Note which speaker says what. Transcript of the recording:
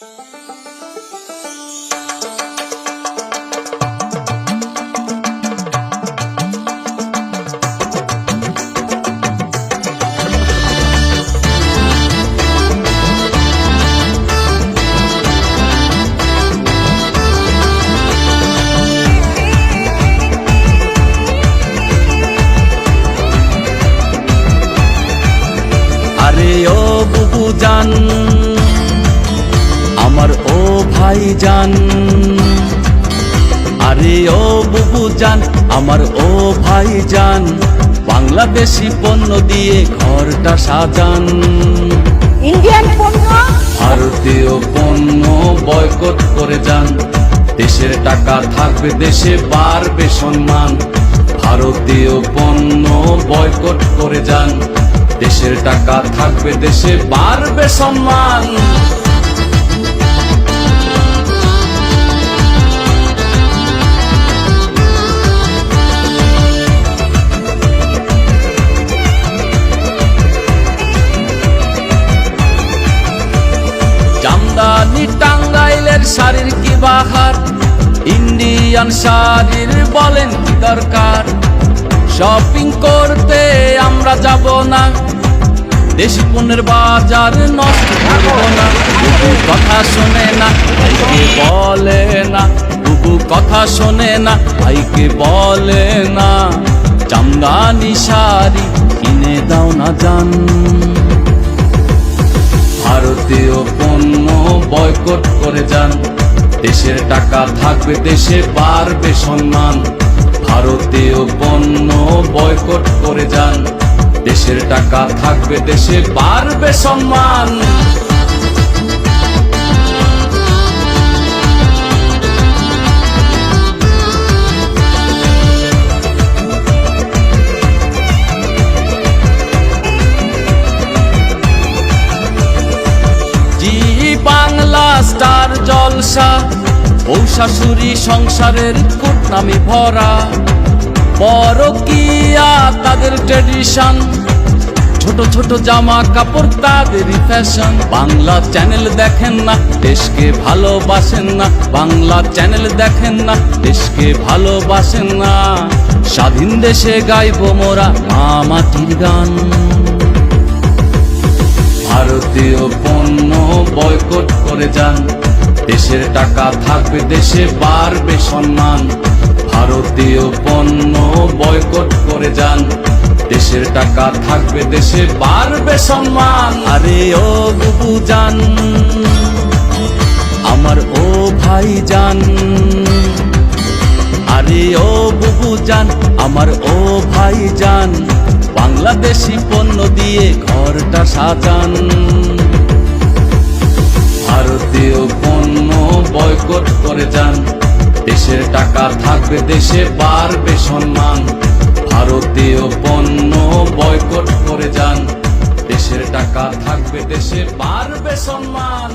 Speaker 1: আরে ও বুবু জান আমার ও ভাই জান আরে ও বুবু জান আমার ও ভাই জান বাংলাদেশি পণ্য দিয়ে ঘরটা সাজান।
Speaker 2: ইন্ডিয়ান পণ্য?
Speaker 1: ভারতীয় পণ্য বয়কট করে যান। দেশের টাকা থাকবে দেশে বাড়বে সম্মান। ভারতীয় পণ্য বয়কট করে যান। দেশের টাকা থাকবে দেশে বাড়বে সম্মান। শাড়ির কি বাহার? ইন্ডিয়ান শাড়ির বলেন কি দরকার? শপিং করতে আমরা যাব না। দেশি পণ্যের বাজার নষ্ট করব না। বুবু কথা শোনে না, ভাইকে বলে না। বুবু কথা শোনে না, ভাইকে বলে না। জামদানি শাড়ি কিনে দাও না জান। ভারতীয় পণ্য বয়কট করে যান। দেশের টাকা থাকবে, দেশে বাড়বে সম্মান। ভারতীয় পণ্য বয়কট করে যান। দেশের টাকা থাকবে, দেশে বাড়বে সম্মান। ও শাশুড়ি সংসারের কুটনামি ভরা। পরকিয়া তাদের ট্রেডিশন ছোট ছোট জামা কাপড় তাদেরই ফ্যাশন বাংলা চ্যানেল দেখেন না, দেশকে ভালোবাসেন না। বাংলা চ্যানেল দেখেন না, দেশকে ভালোবাসেন না। স্বাধীন দেশে গাইব মোরা মা মাটির গান। ভারতীয় পণ্য বয়কট করে যান। দেশের টাকা থাকবে, দেশে বাড়বে সম্মান। ভারতীয় পণ্য বয়কট করে যান। দেশের টাকা থাকবে, দেশে বাড়বে সম্মান। আরে ও বুবু জান, আমার ও ভাই জান। আরে ও বুবু জান, আমার ও ভাই জান। বাংলাদেশি পণ্য দিয়ে ঘরটা সাজান। বয়কট করে যান। দেশের টাকা থাকবে, দেশে বাড়বে সম্মান। ভারতীয় পণ্য বয়কট করে যান। দেশের টাকা থাকবে, দেশে বাড়বে সম্মান।